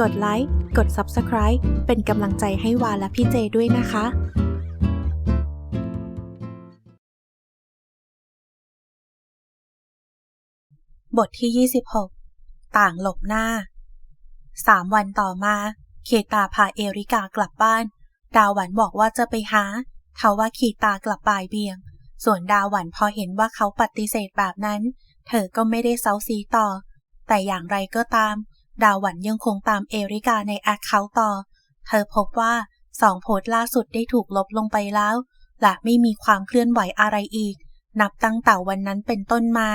กดไลค์ กด Subscribe เป็นกำลังใจให้วาและพี่เจด้วยนะคะบทที่ 26 ต่างหลบหน้า สามวันต่อมา เคตาพาเอริกากลับบ้าน ดาวหวันบอกว่าจะไปหาทว่าคีตากลับบ่ายเบี่ยง ส่วนดาวหวันพอเห็นว่าเขาปฏิเสธแบบนั้น เธอก็ไม่ได้เซาซีต่อ แต่อย่างไรก็ตาม ดาวหวันยังคงตามเอริกาในแอคเคาท์ต่อ เธอพบว่าสองโพสต์ล่าสุดได้ถูกลบลงไปแล้ว และไม่มีความเคลื่อนไหวอะไรอีก นับตั้งแต่วันนั้นเป็นต้นมา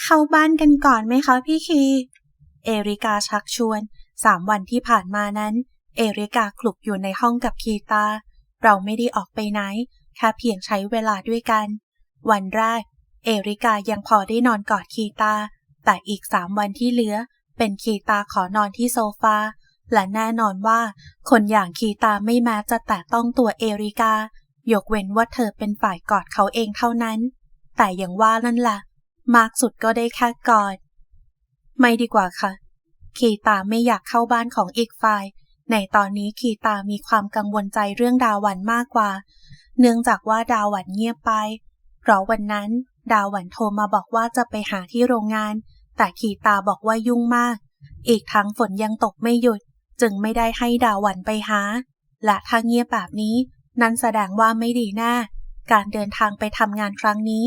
เข้าบ้านกันก่อนไหมคะพี่คี เอริกาชักชวน สามวันที่ผ่านมานั้น เอริกาคลุกอยู่ในห้องกับคีตา เราไม่ได้ออกไปไหน แค่เพียงใช้เวลาด้วยกัน วันแรก เอริกายังพอได้นอนกอดคีตา แต่อีกสามวันที่เหลือ เป็นคีตาขอนอนที่โซฟา และแน่นอนว่า คนอย่างคีตาไม่แม้จะแตะต้องตัวเอริกา ยกเว้นว่าเธอเป็นฝ่ายกอดเขาเองเท่านั้น แต่อย่างว่านั่นล่ะ มากสุดก็ได้แค่กอด ไม่ดีกว่าค่ะ คีตาไม่อยากเข้าบ้านของอีกฝ่าย ในตอนนี้คีตามีความกังวลใจเรื่องดาวหวันมากกว่า เนื่องจากว่าดาวหวันเงียบไป เพราะวันนั้น ดาวหวันโทรมาบอกว่าจะไปหาที่โรงงาน แต่คีตาบอกว่ายุ่งมาก อีกทั้งฝนยังตกไม่หยุด จึงไม่ได้ให้ดาววันไปหา และถ้าเงียบแบบนี้ นั่นแสดงว่าไม่ดีแน่การเดินทางไปทำงานครั้งนี้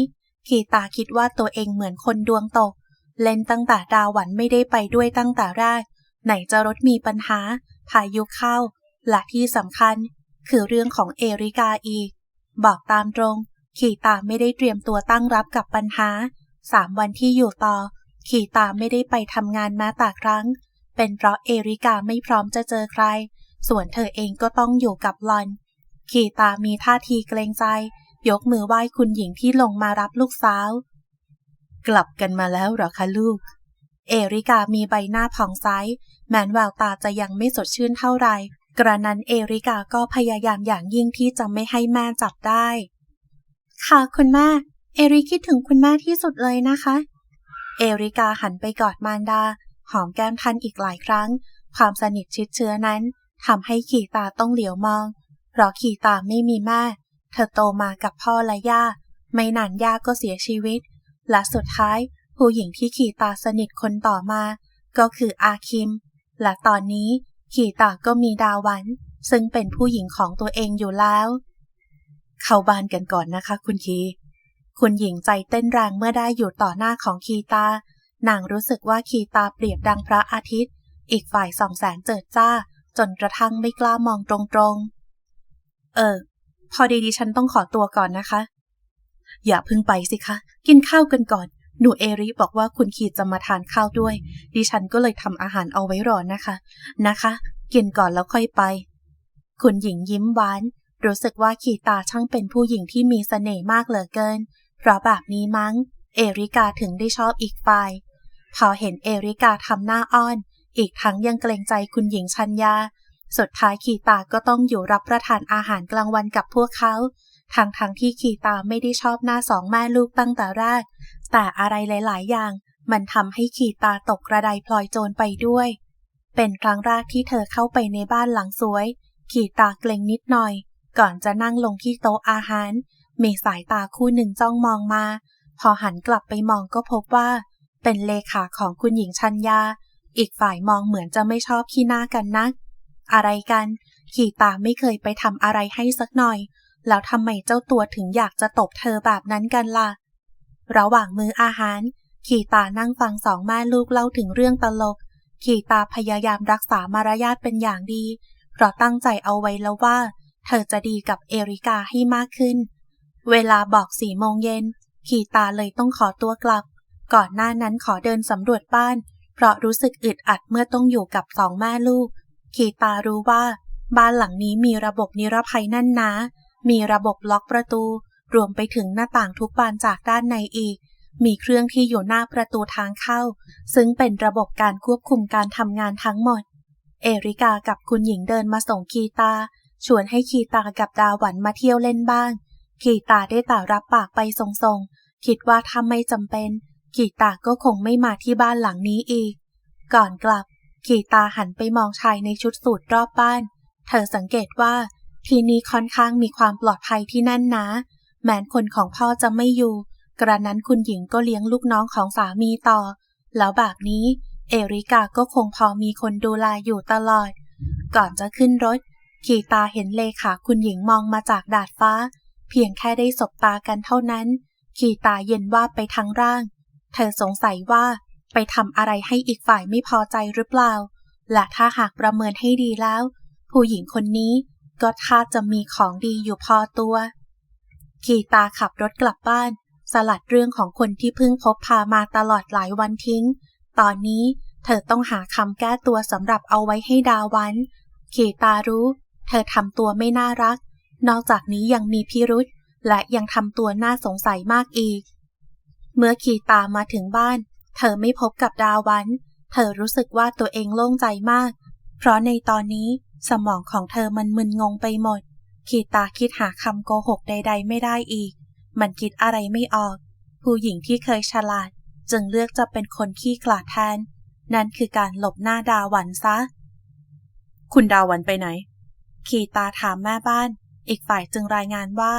คีตาคิดว่าตัวเองเหมือนคนดวงตก เล่นตั้งแต่ดาววันไม่ได้ไปด้วยตั้งแต่แรก ไหนจะรถมีปัญหา พายุเข้า และที่สำคัญ คือเรื่องของเอริกาอีก บอกตามตรง ขีตาไม่ได้เตรียมตัวตั้งรับกับปัญหาสามวันที่อยู่ต่อ ขีตาไม่ได้ไปทำงานแม้แต่ครั้ง เป็นเพราะเอริกาไม่พร้อมจะเจอใคร ส่วนเธอเองก็ต้องอยู่กับลอนขีตามีท่าทีเกรงใจ ยกมือไหว้คุณหญิงที่ลงมารับลูกสาว กลับกันมาแล้วหรอคะลูก เอริกามีใบหน้าผ่องใสแม้นแววตาจะยังไม่สดชื่นเท่าไหร่กระนั้นเอริกาก็พยายามอย่างยิ่งที่จะไม่ให้แม่จับได้ ค่ะคุณแม่ เอริคิดถึงคุณแม่ที่สุดเลยนะคะ เอริกาหันไปกอดมารดา หอมแก้มทันอีกหลายครั้ง ความสนิทชิดเชื้อนั้นทำให้ขีตาต้องเหลียวมอง เพราะขีตาไม่มีแม่ เธอโตมากับพ่อและย่า ไม่นานย่าก็เสียชีวิต และสุดท้าย ผู้หญิงที่ขีตาสนิทคนต่อมา ก็คืออาคิม และตอนนี้ขีตาก็มีดาวัน ซึ่งเป็นผู้หญิงของตัวเองอยู่แล้ว เข้าบ้านกันก่อนนะคะคุณคี คุณหญิงใจเต้นแรงเมื่อได้อยู่ต่อหน้าของคีตา นางรู้สึกว่าคีตาเปรียบดังพระอาทิตย์ อีกฝ่ายส่องแสงเจิดจ้า จนกระทั่งไม่กล้ามองตรงๆ เออ พอดีดิฉันต้องขอตัวก่อนนะคะ อย่าพิ่งไปสิคะ กินข้าวกันก่อน หนูเอริบอกว่าคุณขีจะมาทานข้าวด้วย ดิฉันก็เลยทำอาหารเอาไว้รอนะคะ นะคะ กินก่อนแล้วค่อยไป คุณหญิงยิ้มหวาน รู้สึกว่าขีตาช่างเป็นผู้หญิงที่มีเสน่ห์มากเหลือเกิน เพราะแบบนี้มั้ง เอริกาถึงได้ชอบอีกฝ่าย พอเห็นเอริกาทำหน้าอ้อน อีกทั้งยังเกรงใจคุณหญิงชัญญา สุดท้ายขีตาก็ต้องอยู่รับประทานอาหารกลางวันกับพวกเขาทางทางที่ขีตาไม่ได้ชอบหน้าสองแม่ลูกตั้งแต่แรก แต่อะไรหลาย ๆ อย่าง มันทำให้ขีตาตกกระไดพลอยโจรไปด้วย เป็นครั้งแรกที่เธอเข้าไปในบ้านหลังสวย ขีตาเกรงนิดหน่อย ก่อนจะนั่งลงที่โต๊ะอาหาร มีสายตาคู่หนึ่งจ้องมองมา พอหันกลับไปมองก็พบว่า เป็นเลขาของคุณหญิงชัญญา อีกฝ่ายมองเหมือนจะไม่ชอบขี้หน้ากันนัก อะไรกัน ขีตาไม่เคยไปทำอะไรให้สักหน่อย แล้วทำไมเจ้าตัวถึงอยากจะตบเธอแบบนั้นกันล่ะ ระหว่างมื้ออาหาร ขีตานั่งฟังสองแม่ลูกเล่าถึงเรื่องตลก ขีตาพยายามรักษามารยาทเป็นอย่างดี เพราะตั้งใจเอาไว้แล้วว่า เธอจะดีกับเอริกาให้มากขึ้น เวลาบอกสี่โมงเย็นขีตาเลยต้องขอตัวกลับ ก่อนหน้านั้นขอเดินสำรวจบ้าน เพราะรู้สึกอึดอัดเมื่อต้องอยู่กับสองแม่ลูกขีตารู้ว่า บ้านหลังนี้มีระบบนิรภัยแน่นนามีระบบล็อกประตู รวมไปถึงหน้าต่างทุกบานจากด้านในอีก มีเครื่องที่อยู่หน้าประตูทางเข้า ซึ่งเป็นระบบการควบคุมการทำงานทั้งหมด เอริกากับคุณหญิงเดินมาส่งคีตา ชวนให้คีตากับดาหวันมาเที่ยวเล่นบ้าง คีตาได้แต่รับปากไปส่งๆ คิดว่าถ้าไม่จำเป็นคีตาก็คงไม่มาที่บ้านหลังนี้อีก ก่อนกลับ ขีตาหันไปมองชายในชุดสูทรอบบ้าน เธอสังเกตว่าที่นี้ค่อนข้างมีความปลอดภัยที่นั่นนะ แม้นคนของพ่อจะไม่อยู่ กระนั้นคุณหญิงก็เลี้ยงลูกน้องของสามีต่อ แล้วแบบนี้ เอริกาก็คงพอมีคนดูแลอยู่ตลอด ก่อนจะขึ้นรถ ขีตาเห็นเลขาคุณหญิงมองมาจากดาดฟ้า เพียงแค่ได้สบตากันเท่านั้น ขีตาเย็นว่าไปทั้งร่าง เธอสงสัยว่าไปทำอะไรให้อีกฝ่ายไม่พอใจหรือเปล่า และถ้าหากประเมินให้ดีแล้ว ผู้หญิงคนนี้ก็ท่าจะมีของดีอยู่พอตัว ขีตาขับรถกลับบ้าน สลัดเรื่องของคนที่เพิ่งพบพามาตลอดหลายวันทิ้ง ตอนนี้เธอต้องหาคำแก้ตัวสำหรับเอาไว้ให้ดาวัน ขีตารู้ เธอทำตัวไม่น่ารัก นอกจากนี้ยังมีพิรุษและยังทำตัวน่าสงสัยมากอีก เมื่อขีตามาถึงบ้าน เธอไม่พบกับดาวัน เธอรู้สึกว่าตัวเองโล่งใจมาก เพราะในตอนนี้สมองของเธอมันมึนงงไปหมด ขีตาคิดหาคำโกหกใด ๆ ไม่ได้อีก มันคิดอะไรไม่ออก ผู้หญิงที่เคยฉลาด จึงเลือกจะเป็นคนขี้ขลาดแทน นั่นคือการหลบหน้าดาวันซะ คุณดาวันไปไหน ขีตาถามแม่บ้าน อีกฝ่ายจึงรายงานว่า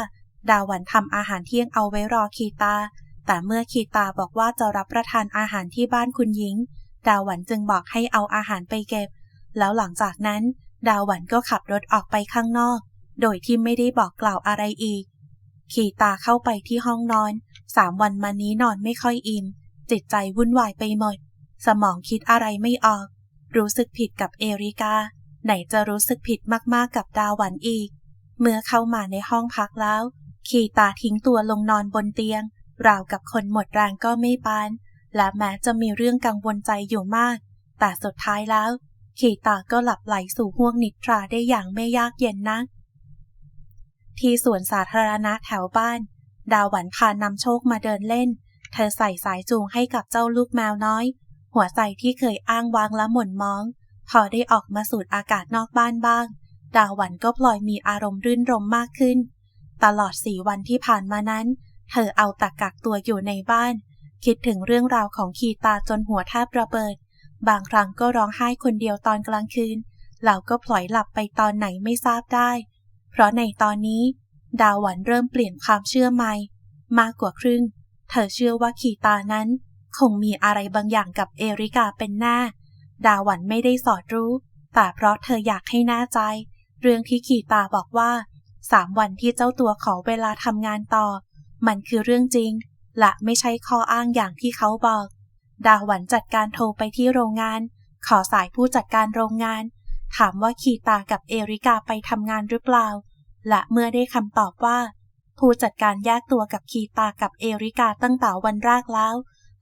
ดาวันทำอาหารเที่ยงเอาไว้รอขีตา แต่เมื่อขีตาบอกว่าจะรับประทานอาหารที่บ้านคุณหญิง ดาวันจึงบอกให้เอาอาหารไปเก็บ แล้วหลังจากนั้น ดาวันก็ขับรถออกไปข้างนอก โดยที่ไม่ได้บอกกล่าวอะไรอีกขีตาเข้าไปที่ห้องนอน สามวันมานี้นอนไม่ค่อยอิ่ม จิตใจวุ่นวายไปหมด สมองคิดอะไรไม่ออก รู้สึกผิดกับเอริกา ไหนจะรู้สึกผิดมากๆกับดาวันอีก เมื่อเข้ามาในห้องพักแล้วขีตาทิ้งตัวลงนอนบนเตียง ราวกับคนหมดแรงก็ไม่ปาน และแม้จะมีเรื่องกังวลใจอยู่มาก แต่สุดท้ายแล้วขีตาก็หลับไหลสู่ห้วงนิทราได้อย่างไม่ยากเย็นนัก ที่สวนสาธารณะแถวบ้าน ดาวหวันพานำโชคมาเดินเล่น เธอใส่สายจูงให้กับเจ้าลูกแมวน้อย หัวใจที่เคยอ้างว้างและหม่นมอง พอได้ออกมาสูดอากาศนอกบ้านบ้าง ดาวันก็พลอยมีอารมณ์รื่นรมมากขึ้น ตลอดสี่วันที่ผ่านมานั้น เธอเอาต่กักตัวอยู่ในบ้าน คิดถึงเรื่องราวของขีตาจนหัวแทบระเบิด บางครั้งก็ร้องไห้คนเดียวตอนกลางคืน แล้วก็พลอยหลับไปตอนไหนไม่ทราบได้ เพราะในตอนนี้ ดาวันเริ่มเปลี่ยนความเชื่อใหม่ มากกว่าครึ่ง เธอเชื่อว่าขีตานั้น คงมีอะไรบางอย่างกับเอริกาเป็นหน้า ดาวหวันไม่ได้สอดรู้แต่เพราะเธออยากให้แน่ใจ เรื่องที่ขีตาบอกว่าสามวันที่เจ้าตัวขอเวลาทำงานต่อ มันคือเรื่องจริง และไม่ใช่ข้ออ้างอย่างที่เขาบอก ดาวหวันจัดการโทรไปที่โรงงาน ขอสายผู้จัดการโรงงาน ถามว่าขีตากับเอริกาไปทำงานหรือเปล่า และเมื่อได้คำตอบว่า ผู้จัดการแยกตัวกับขีตากับเอริกาตั้งแต่วันแรกแล้ว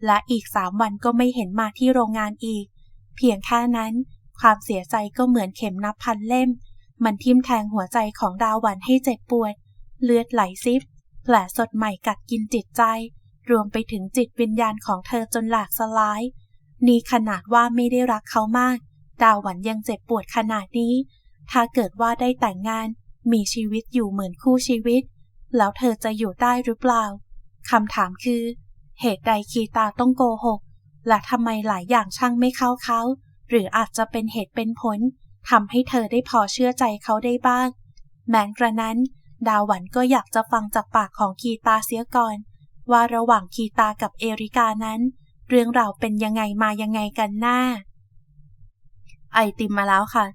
และอีกสามวันก็ไม่เห็นมาที่โรงงานอีก เพียงแค่นั้น ความเสียใจก็เหมือนเข็มนับพันเล่ม มันทิ่มแทงหัวใจของดาวหวันให้เจ็บปวด เลือดไหลซิบ แผลสดใหม่กัดกินจิตใจ รวมไปถึงจิตวิญญาณของเธอจนหลากสลาย นี่ขนาดว่าไม่ได้รักเขามาก ดาวหวันยังเจ็บปวดขนาดนี้ ถ้าเกิดว่าได้แต่งงาน มีชีวิตอยู่เหมือนคู่ชีวิต แล้วเธอจะอยู่ได้หรือเปล่าคำถามคือ เหตุใดคีตาต้องโกหก และทำไมหลายอย่างช่างไม่เข้าเขา หรืออาจจะเป็นเหตุเป็นผล ทำให้เธอได้พอเชื่อใจเขาได้บ้าง แม้กระนั้น ดาวหวันก็อยากจะฟังจากปากของคีตาเสียก่อน ว่าระหว่างคีตากับเอริกานั้น เรื่องราวเป็นยังไงมายังไงกันหน้า ไอติมมาแล้วค่ะ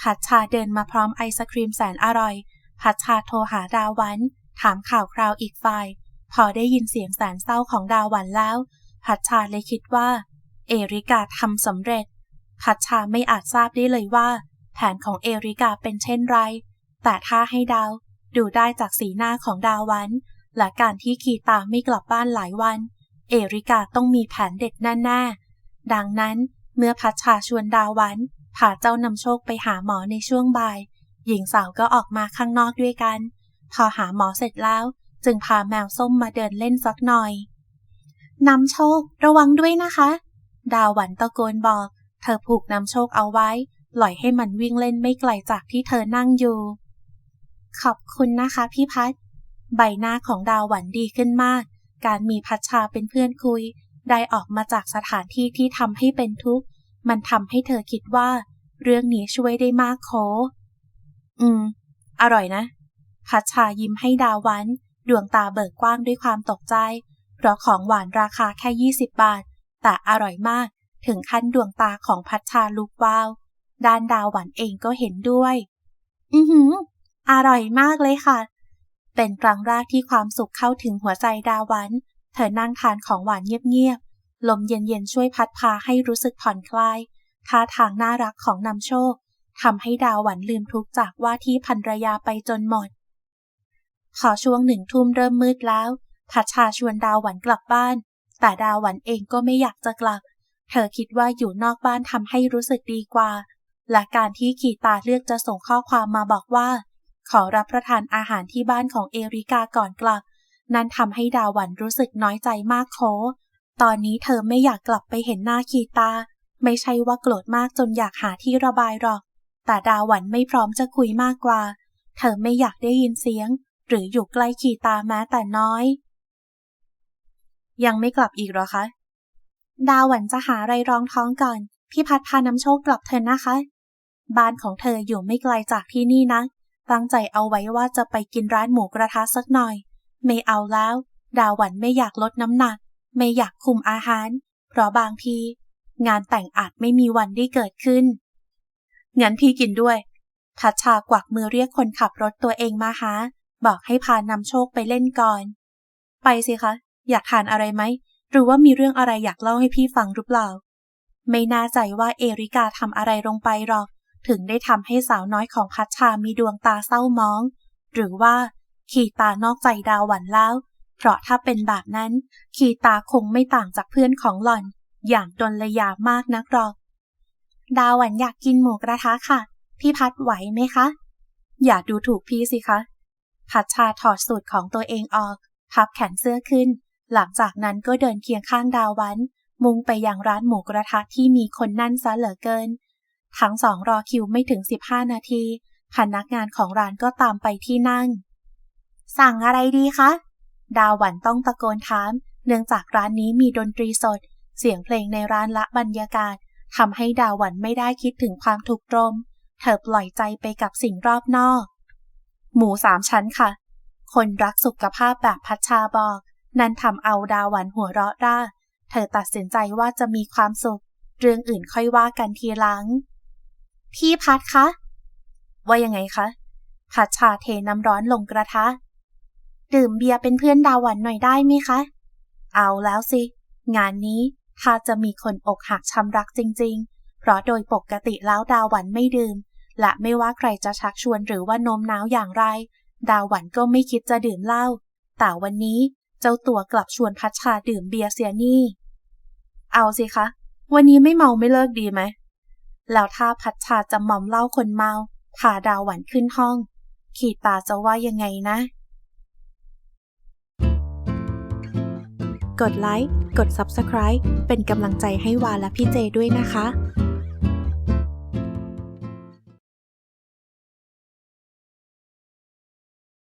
พัชชาเดินมาพร้อมไอศครีมแสนอร่อย พัชชาโทรหาดาวหวัน ถามข่าวคราวอีกฝ่าย พอได้ยินเสียงแสนเศร้าของดาวหวันแล้ว พัชชาเลยคิดว่า เอริกาทำสำเร็จ พัชชาไม่อาจทราบได้เลยว่า แผนของเอริกาเป็นเช่นไร แต่ถ้าให้ดาวดูได้จากสีหน้าของดาวัน และการที่ขีตาไม่กลับบ้านหลายวัน เอริกาต้องมีแผนเด็ดแน่ๆดังนั้นเมื่อพัชชาชวนดาวันพาเจ้านำโชคไปหาหมอในช่วงบ่าย หญิงสาวก็ออกมาข้างนอกด้วยกัน พอหาหมอเสร็จแล้ว จึงพาแมวส้มมาเดินเล่นสักหน่อยนำโชคระวังด้วยนะคะ ดาวันตะโกนบอก เธอผูกนำโชคเอาไว้ ปล่อยให้มันวิ่งเล่นไม่ไกลจากที่เธอนั่งอยู่ ขอบคุณนะคะพี่พัดใบหน้าของดาวหวันดีขึ้นมาก การมีพัชชาเป็นเพื่อนคุย ได้ออกมาจากสถานที่ที่ทำให้เป็นทุกข์ มันทำให้เธอคิดว่า เรื่องนี้ช่วยได้มากโคอืม อร่อยนะ พัชชายิ้มให้ดาวัน ดวงตาเบิกกว้างด้วยความตกใจ เพราะของหวานราคาแค่ 20 บาท แต่อร่อยมาก ถึงขั้นดวงตาของพัชชาลุกวาว ด้านดาวหวันเองก็เห็นด้วย อือหือ อร่อยมากเลยค่ะ เป็นครั้งแรกที่ความสุขเข้าถึงหัวใจดาวหวัน เธอนั่งทานของหวานเงียบๆ ลมเย็นๆช่วยพัดพาให้รู้สึกผ่อนคลาย ท่าทางน่ารักของนำโชคทำให้ดาวหวันลืมทุกข์จากว่าที่ภรรยาไปจนหมด ขอช่วงหนึ่งทุ่มเริ่มมืดแล้ว พัชชาชวนดาวหวันกลับบ้าน แต่ดาวหวันเองก็ไม่อยากจะกลับ เธอคิดว่าอยู่นอกบ้านทำให้รู้สึกดีกว่า และการที่ขีตาเลือกจะส่งข้อความมาบอกว่า ขอรับประทานอาหารที่บ้านของเอริกาก่อนกลับ นั่นทำให้ดาวันรู้สึกน้อยใจมากโค ตอนนี้เธอไม่อยากกลับไปเห็นหน้าขีตา ไม่ใช่ว่าโกรธมากจนอยากหาที่ระบายหรอก แต่ดาวหวันไม่พร้อมจะคุยมากกว่า เธอไม่อยากได้ยินเสียง หรืออยู่ใกล้ขีตาแม้แต่น้อย ยังไม่กลับอีกหรอคะ ดาวหวันจะหาอะไรรองท้องก่อน พี่พัดพานำโชคกลับเธอนะคะ บ้านของเธออยู่ไม่ไกลจากที่นี่นะ ตั้งใจเอาไว้ว่าจะไปกินร้านหมูกระทะสักหน่อย ไม่เอาแล้ว ดาวหวันไม่อยากลดน้ำหนัก ไม่อยากคุมอาหาร เพราะบางที งานแต่งอาจไม่มีวันได้เกิดขึ้น งั้นพี่กินด้วยทัชชากวักมือเรียกคนขับรถตัวเองมาหา บอกให้พานำโชคไปเล่นก่อน ไปสิคะ อยากทานอะไรไหม หรือว่ามีเรื่องอะไรอยากเล่าให้พี่ฟังหรือเปล่า ไม่น่าใจว่าเอริกาทำอะไรลงไปหรอก ถึงได้ทำให้สาวน้อยของพัชชามีดวงตาเศร้ามอง หรือว่า ขีตานอกใจดาวหวันแล้ว เพราะถ้าเป็นแบบนั้น ขีตาคงไม่ต่างจากเพื่อนของหล่อน อย่างดนระยามากนักหรอก ดาวหวันอยากกินหมูกระทะค่ะ พี่พัดไหวไหมคะ อย่าดูถูกพี่สิคะ พัชชาถอดสูตรของตัวเองออก พับแขนเสื้อขึ้น หลังจากนั้นก็เดินเคียงข้างดาววัน มุ่งไปยังร้านหมูกระทะที่มีคนนั่นซะเหลือเกิน ทั้งสองรอคิวไม่ถึง 15 นาที พนักงานของร้านก็ตามไปที่นั่ง สั่งอะไรดีคะ ดาววันต้องตะโกนถาม เนื่องจากร้านนี้มีดนตรีสด เสียงเพลงในร้านละบรรยากาศทำให้ดาววันไม่ได้คิดถึงความถูกตรม เธอปล่อยใจไปกับสิ่งรอบนอก หมูสามชั้นค่ะ คนรักสุขภาพแบบพัชชาบอก นั่นทำเอาดาวหวันหัวเราะร่า เธอตัดสินใจว่าจะมีความสุข เรื่องอื่นค่อยว่ากันทีหลัง พี่พัดคะ ว่ายังไงคะพัชชาเทน้ำร้อนลงกระทะ ดื่มเบียร์เป็นเพื่อนดาวหวันหน่อยได้ไหมคะ เอาแล้วสิ งานนี้ถ้าจะมีคนอกหักช้ำรักจริง ๆ เพราะโดยปกติแล้วดาวหวันไม่ดื่ม และไม่ว่าใครจะชักชวนหรือว่าโน้มน้าวอย่างไร ดาวหวันก็ไม่คิดจะดื่มเหล้าแต่วันนี้ เจ้าตัวกลับชวนพัชชาดื่มเบียร์เสียนี่ เอาสิคะ วันนี้ไม่เมาไม่เลิกดีไหม แล้วถ้าพัชชาจะมอมเล้าคนเมาพาดาวหวันขึ้นห้อง ขีตาจะว่ายังไงนะ กดไลค์ กด Subscribe เป็นกำลังใจให้วาและพี่เจด้วยนะคะ